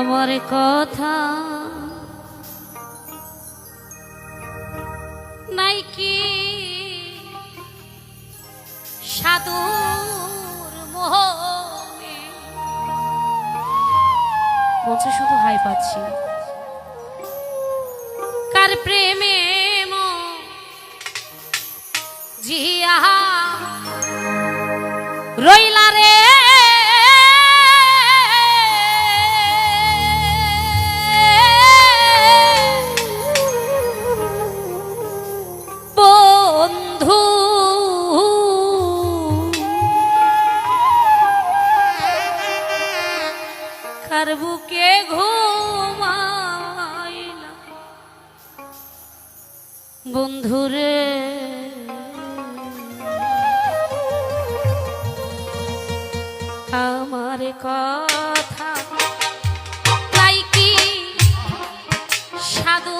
আমার কথা। নাইকি সাধু মোহ শুধু হাই পাচ্ছি। বন্ধুরে। আমার কথা তাই কি সাধু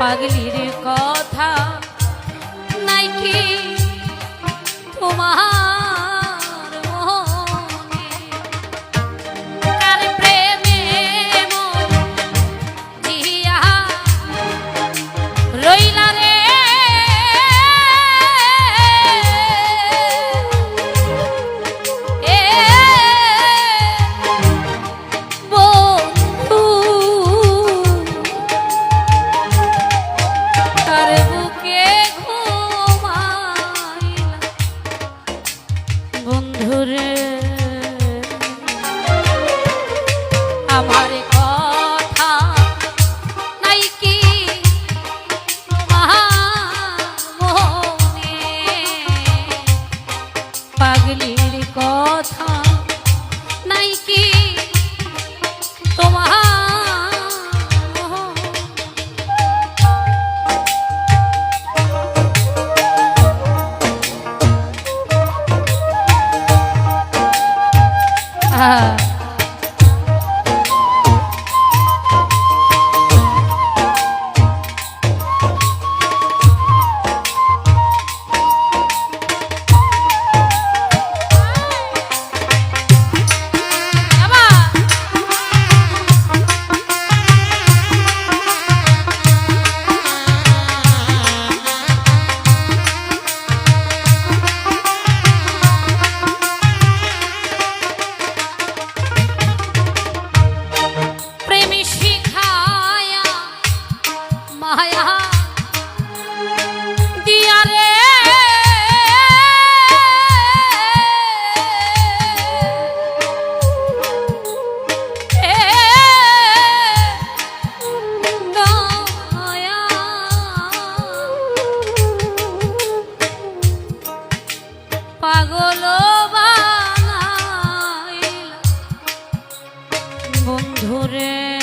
পাগলিরে বন্ধুরে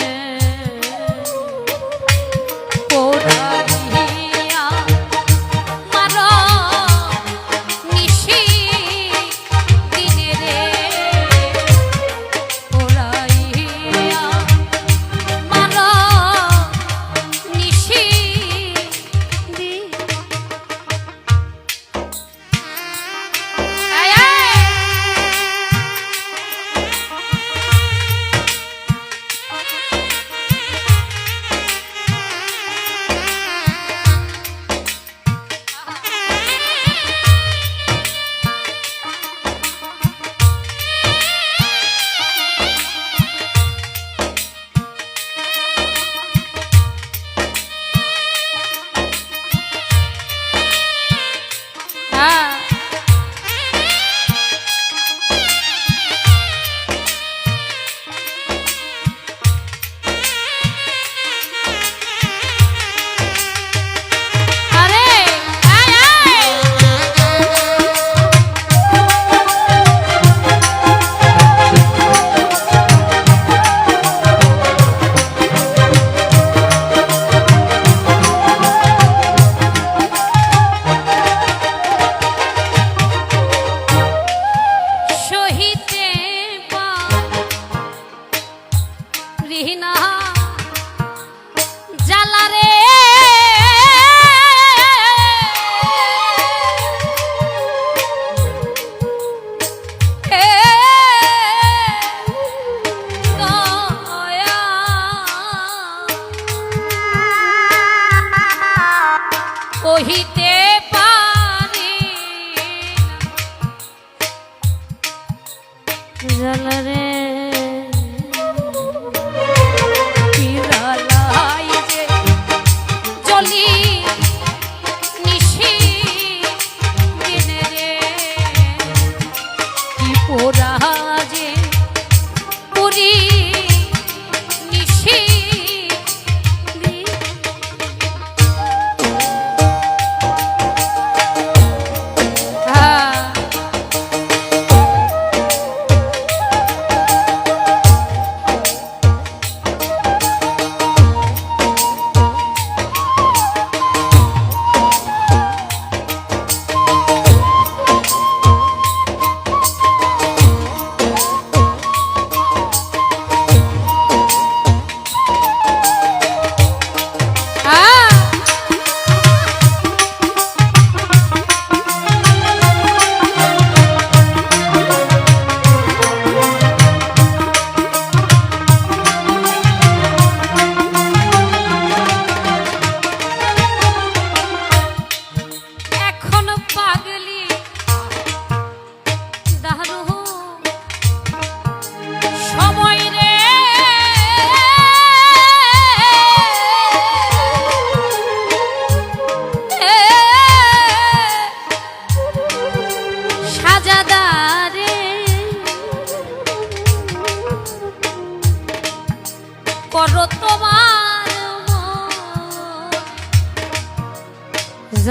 Ya la haré.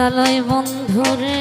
জ্বালাই বন্ধুরে।